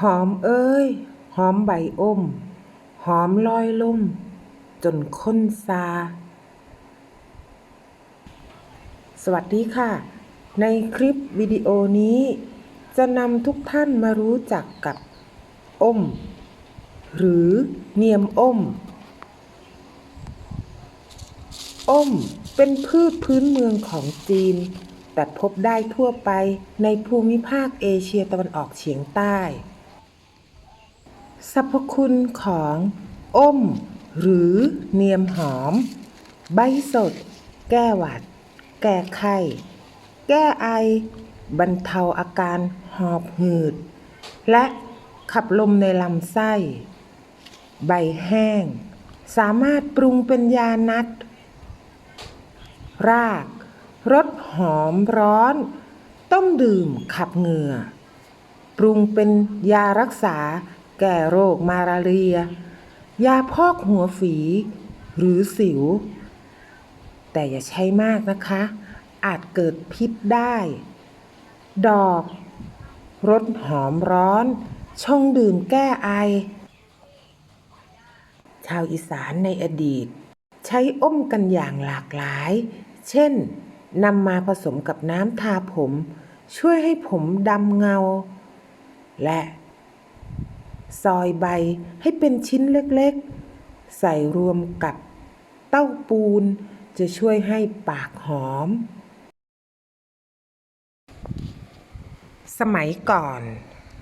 หอมเอ้ย หอมใบอ้ม หอมลอยล่ม จนค้นซา สวัสดีค่ะ ในคลิปวิดีโอนี้ จะนำทุกท่านมารู้จักกับอ้ม หรือเนียมอ้ม อ้มเป็นพืชพื้นเมืองของจีน แต่พบได้ทั่วไปในภูมิภาคเอเชียตะวันออกเฉียงใต้ สรรพคุณของอ้ม หรือเนียมหอม ใบสด แก้หวัด แก้ไข้ แก้ไอ บรรเทาอาการหอบหืด และขับลมในลำไส้ ใบแห้ง สามารถปรุงเป็นยานัด รากรสหอมร้อน ต้มดื่มขับเหงื่อ ปรุงเป็นยารักษา แก้โรคมาลาเรีย ยาพอกหัวฝี หรือสิว แต่อย่าใช้มากนะคะ อาจเกิดพิษได้ ดอกรสหอมร้อน ชงดื่มแก้ไอ ชาวอีสานในอดีต ใช้อ้มกันอย่างหลากหลาย เช่นนำมาผสมกับน้ำทาผม ช่วยให้ผมดำเงา และ ซอยใบให้เป็นชิ้นเล็กๆ ใส่รวมกับเต้าปูน จะช่วยให้ปากหอม สมัยก่อน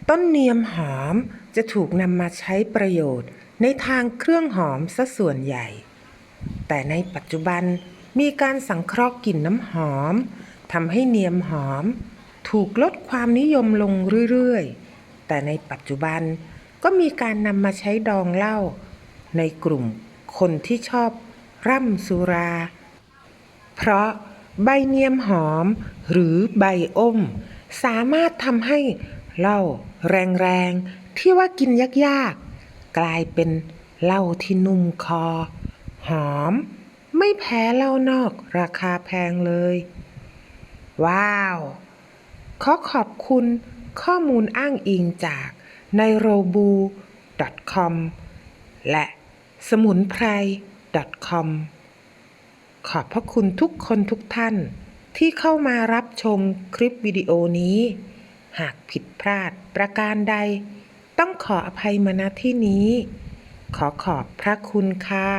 ต้นเนียมหอมจะถูกนำมาใช้ประโยชน์ในทางเครื่องหอมซะส่วนใหญ่ แต่ในปัจจุบันมีการสังเคราะห์กลิ่นน้ำหอมทำให้เนียมหอม ถูกลดความนิยมลงเรื่อยๆ แต่ในปัจจุบัน ก็มีการนำมาใช้ดองเหล้าในกลุ่มคนที่ชอบร่ำสุรา เพราะใบเนียมหอมหรือใบอ้ม สามารถทำให้เหล้าแรงๆ ที่ว่ากินยากๆ กลายเป็นเหล้าที่นุ่มคอ หอม ไม่แพ้เหล้านอกราคาแพงเลย ว้าว ขอขอบคุณข้อมูลอ้างอิงจาก ในโรบู .com และสมุนไพร .com ขอบพระคุณทุกคนทุกท่านที่เข้ามารับชมคลิปวิดีโอนี้ หากผิดพลาดประการใด ต้องขออภัยมาณที่นี้ ขอขอบพระคุณค่ะ